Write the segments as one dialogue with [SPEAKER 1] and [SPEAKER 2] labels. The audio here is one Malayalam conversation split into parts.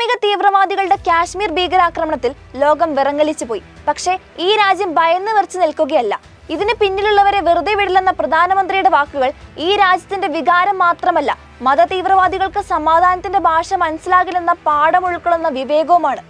[SPEAKER 1] ഇസ്ലാമിക തീവ്രവാദികളുടെ കാശ്മീർ ഭീകരാക്രമണത്തിൽ ലോകം വിറങ്ങലിച്ചു പോയി. പക്ഷേ ഈ രാജ്യം ഭയന്ന് വിറച്ചു നിൽക്കുകയല്ല. ഇതിന് പിന്നിലുള്ളവരെ വെറുതെ വിടില്ലെന്ന പ്രധാനമന്ത്രിയുടെ വാക്കുകൾ ഈ രാജ്യത്തിന്റെ വികാരം മാത്രമല്ല മത തീവ്രവാദികൾക്ക് സമാധാനത്തിന്റെ ഭാഷ മനസ്സിലാകില്ലെന്ന പാഠം ഉൾക്കൊള്ളുന്ന വിവേകവുമാണ്.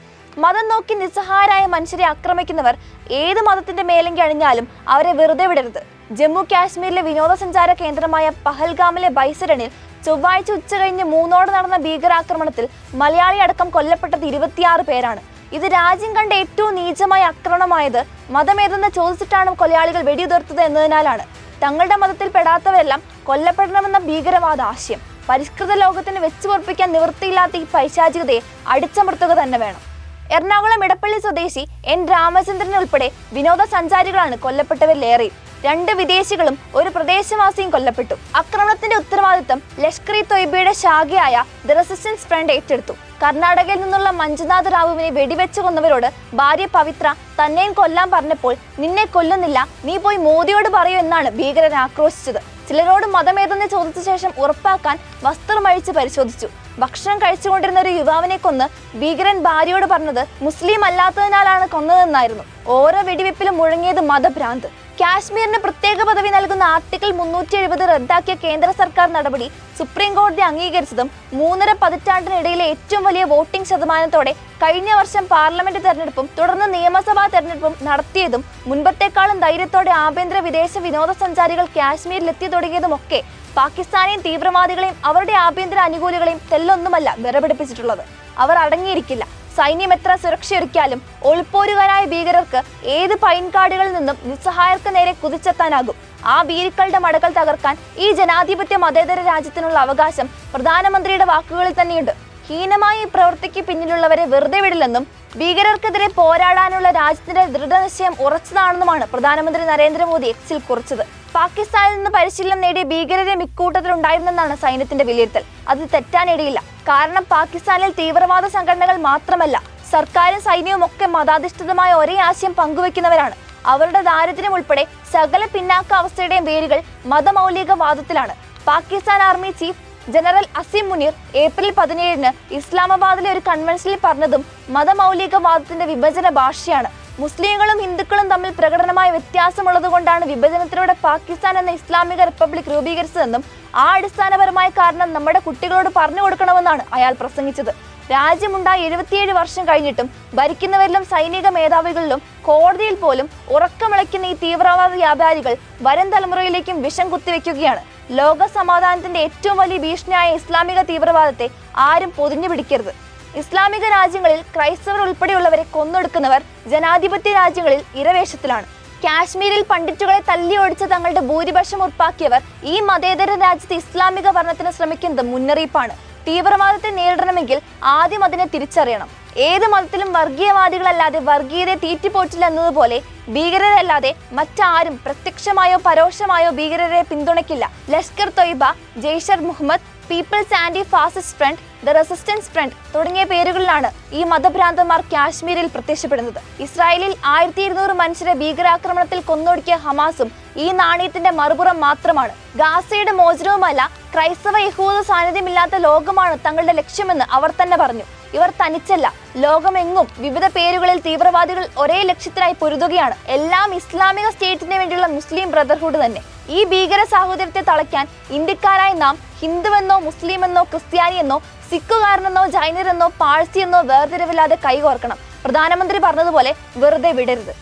[SPEAKER 1] മതം നോക്കി നിസ്സഹായരായ മനുഷ്യരെ ആക്രമിക്കുന്നവർ ഏത് മതത്തിന്റെ മേലെങ്കി അണിഞ്ഞാലും അവരെ വെറുതെ വിടരുത്. ജമ്മു കാശ്മീരിലെ വിനോദസഞ്ചാര കേന്ദ്രമായ പഹൽഗാമിലെ ബൈസരണിൽ ചൊവ്വാഴ്ച ഉച്ചകഴിഞ്ഞ് മൂന്നോട് നടന്ന ഭീകരാക്രമണത്തിൽ മലയാളി അടക്കം കൊല്ലപ്പെട്ടത് ഇരുപത്തിയാറ് പേരാണ്. ഇത് രാജ്യം കണ്ട ഏറ്റവും നീചമായ ആക്രമണമായത് മതമേതെന്ന് ചോദിച്ചിട്ടാണ് കൊലയാളികൾ വെടിയുതിർത്തത് എന്നതിനാലാണ്. തങ്ങളുടെ മതത്തിൽ പെടാത്തവരെല്ലാം കൊല്ലപ്പെടണമെന്ന ഭീകരവാദ ആശയം. പരിഷ്കൃത ലോകത്തിന് വെച്ചു പൊറപ്പിക്കാൻ നിവൃത്തിയില്ലാത്ത ഈ പൈശാചികതയെ അടിച്ചമർത്തുക തന്നെ വേണം. എറണാകുളം ഇടപ്പള്ളി സ്വദേശി എൻ രാമചന്ദ്രൻ ഉൾപ്പെടെ വിനോദസഞ്ചാരികളാണ് കൊല്ലപ്പെട്ടവരിലേറെയും രണ്ട് വിദേശികളും ഒരു പ്രദേശവാസിയും കൊല്ലപ്പെട്ടു. ആക്രമണത്തിന്റെ ഉത്തരവാദിത്തം ലഷ്കർ ഇ തൊയ്ബയുടെ ശാഖയായ ദ റെസിസ്റ്റൻസ് ഫ്രണ്ട് ഏറ്റെടുത്തു. കർണാടകയിൽ നിന്നുള്ള മഞ്ജുനാഥ് റാവുവിനെ വെടിവെച്ചു കൊന്നവരോട് ഭാര്യ പവിത്ര തന്നെയും കൊല്ലാൻ പറഞ്ഞപ്പോൾ നിന്നെ കൊല്ലുന്നില്ല നീ പോയി മോദിയോട് പറയൂ എന്നാണ് ഭീകരൻ ആക്രോശിച്ചത്. ചിലരോട് മതമേതെന്ന് ചോദിച്ച ശേഷം ഉറപ്പാക്കാൻ വസ്ത്രം അഴിച്ച് പരിശോധിച്ചു. ഭക്ഷണം കഴിച്ചുകൊണ്ടിരുന്ന ഒരു യുവാവിനെ കൊന്ന് ഭീകരൻ ഭാര്യയോട് പറഞ്ഞത് മുസ്ലിം അല്ലാത്തതിനാലാണ് കൊന്നതെന്നായിരുന്നു. ഓരോ വെടിവെപ്പിലും മുഴങ്ങിയത് മതഭ്രാന്ത്. കാശ്മീരിന് പ്രത്യേക പദവി നൽകുന്ന ആർട്ടിക്കിൾ മുന്നൂറ്റി എഴുപത് റദ്ദാക്കിയ കേന്ദ്ര സർക്കാർ നടപടി സുപ്രീം കോടതി അംഗീകരിച്ചതും മൂന്നര പതിറ്റാണ്ടിനിടയിലെ ഏറ്റവും വലിയ വോട്ടിംഗ് ശതമാനത്തോടെ കഴിഞ്ഞ വർഷം പാർലമെന്റ് തെരഞ്ഞെടുപ്പും തുടർന്ന് നിയമസഭാ തെരഞ്ഞെടുപ്പും നടത്തിയതും മുൻപത്തെക്കാളും ധൈര്യത്തോടെ ആഭ്യന്തര വിദേശ വിനോദസഞ്ചാരികൾ കാശ്മീരിലെത്തി തുടങ്ങിയതുമൊക്കെ പാകിസ്ഥാനെയും തീവ്രവാദികളെയും അവരുടെ ആഭ്യന്തര അനുകൂലികളെയും തെല്ലൊന്നുമല്ല വിറപിടിപ്പിച്ചിട്ടുള്ളത്. അവർ അടങ്ങിയിരിക്കില്ല. സൈന്യം എത്ര സുരക്ഷയൊരുക്കിയാലും ഒളിപ്പോരുകാരായ ഭീകരർക്ക് ഏത് പൈൻകാടുകളിൽ നിന്നും നിസ്സഹായർക്ക് നേരെ കുതിച്ചെത്താനാകും. ആ ഭീരുക്കളുടെ മടകൾ തകർക്കാൻ ഈ ജനാധിപത്യ മതേതര രാജ്യത്തിനുള്ള അവകാശം പ്രധാനമന്ത്രിയുടെ വാക്കുകളിൽ തന്നെയുണ്ട്. ഹീനമായ ഈ പ്രവൃത്തിക്ക് പിന്നിലുള്ളവരെ വെറുതെ വിടില്ലെന്നും ഭീകരർക്കെതിരെ പോരാടാനുള്ള രാജ്യത്തിന്റെ ദൃഢനിശ്ചയം ഉറച്ചതാണെന്നുമാണ് പ്രധാനമന്ത്രി നരേന്ദ്രമോദി എക്സിൽ കുറിച്ചത്. പാകിസ്ഥാനിൽ നിന്ന് പരിശീലനം നേടിയ ഭീകരരെ മിക്കൂട്ടത്തിൽ ഉണ്ടായിരുന്നെന്നാണ് സൈന്യത്തിന്റെ വിലയിരുത്തൽ. അത് തെറ്റാനിടയില്ല. കാരണം പാകിസ്ഥാനിൽ തീവ്രവാദ സംഘടനകൾ മാത്രമല്ല സർക്കാരും സൈന്യവും ഒക്കെ മതാധിഷ്ഠിതമായ ഒരേ ആശയം പങ്കുവെക്കുന്നവരാണ് അവരുടെ ദാരിദ്ര്യം ഉൾപ്പെടെ സകല പിന്നാക്ക അവസ്ഥയുടെയും വേരുകൾ മതമൗലികവാദത്തിലാണ്. Pakistan army chief general Asim Munir April പതിനേഴിന് ഇസ്ലാമാബാദിലെ ഒരു കൺവെൻഷനിൽ പറഞ്ഞതും മതമൗലികവാദത്തിന്റെ വിഭജന ഭാഷയാണ്. മുസ്ലിങ്ങളും ഹിന്ദുക്കളും തമ്മിൽ പ്രകടനമായ വ്യത്യാസമുള്ളതുകൊണ്ടാണ് വിഭജനത്തിലൂടെ പാകിസ്ഥാൻ എന്ന ഇസ്ലാമിക റിപ്പബ്ലിക് രൂപീകരിച്ചതെന്നും ആ അടിസ്ഥാനപരമായ കാരണം നമ്മുടെ കുട്ടികളോട് പറഞ്ഞു കൊടുക്കണമെന്നാണ് അയാൾ പ്രസംഗിച്ചത്. രാജ്യമുണ്ടായി എഴുപത്തിയേഴ് വർഷം കഴിഞ്ഞിട്ടും ഭരിക്കുന്നവരിലും സൈനിക മേധാവികളിലും കോടതിയിൽ പോലും ഉറക്കമിളയ്ക്കുന്ന ഈ തീവ്രവാദ വ്യാപാരികൾ വരും തലമുറയിലേക്കും വിഷം കുത്തിവെക്കുകയാണ്. ലോക സമാധാനത്തിന്റെ ഏറ്റവും വലിയ ഭീഷണിയായ ഇസ്ലാമിക തീവ്രവാദത്തെ ആരും പൊതിഞ്ഞു പിടിക്കരുത് ഇസ്ലാമിക രാജ്യങ്ങളിൽ ക്രൈസ്തവർ ഉൾപ്പെടെയുള്ളവരെ കൊന്നൊടുക്കുന്നവർ ജനാധിപത്യ രാജ്യങ്ങളിൽ ഇരവേഷത്തിലാണ്. കാശ്മീരിൽ പണ്ഡിറ്റുകളെ തല്ലി ഓടിച്ച തങ്ങളുടെ ഭൂരിപക്ഷം ഉറപ്പാക്കിയവർ ഈ മതേതര രാജ്യത്ത് ഇസ്ലാമിക ഭരണത്തിന് ശ്രമിക്കുന്നത് മുന്നറിയിപ്പാണ്. തീവ്രവാദത്തെ നേരിടണമെങ്കിൽ ആദ്യം അതിനെ തിരിച്ചറിയണം. ഏത് മതത്തിലും വർഗീയവാദികളല്ലാതെ വർഗീയതയെ തീറ്റിപ്പോറ്റില്ല എന്നതുപോലെ ഭീകരരല്ലാതെ മറ്റാരും പ്രത്യക്ഷമായോ പരോക്ഷമായോ ഭീകരരെ പിന്തുണയ്ക്കില്ല. Lashkar Taiba Jaish e Muhammad people's anti fascist front the resistance front തുടങ്ങിയ പേരുകളിലാണ് ഈ മതഭ്രാന്തന്മാർ കാശ്മീരിൽ പ്രത്യക്ഷപ്പെടുന്നത്. ഇസ്രായേലിൽ ആയിരത്തി ഇരുന്നൂറ് മനുഷ്യരെ ഭീകരാക്രമണത്തിൽ കൊന്നൊടുക്കിയ ഹമാസും ഈ നാണയത്തിന്റെ മറുപുറം മാത്രമാണ്. ഗാസയുടെ മോചനവുമല്ല ക്രൈസ്തവ യഹൂദ സാന്നിധ്യമില്ലാത്ത ലോകമാണ് തങ്ങളുടെ ലക്ഷ്യമെന്ന് അവർ തന്നെ പറഞ്ഞു. ഇവർ തനിച്ചല്ല ലോകമെങ്ങും വിവിധ പേരുകളിൽ തീവ്രവാദികൾ ഒരേ ലക്ഷ്യത്തിനായി പൊരുതുകയാണ്. എല്ലാം ഇസ്ലാമിക സ്റ്റേറ്റിന് വേണ്ടിയുള്ള മുസ്ലിം ബ്രദർഹുഡ് തന്നെ. ഈ ഭീകര സാഹോദര്യത്തെ തളയ്ക്കാൻ ഇന്ത്യക്കാരായ നാം ഹിന്ദുവെന്നോ മുസ്ലിമെന്നോ ക്രിസ്ത്യാനിയെന്നോ സിഖുകാരനെന്നോ ജൈനരെന്നോ പാഴ്സിയെന്നോ വേർതിരിവില്ലാതെ കൈകോർക്കണം. പ്രധാനമന്ത്രി പറഞ്ഞതുപോലെ വെറുതെ വിടരുത്.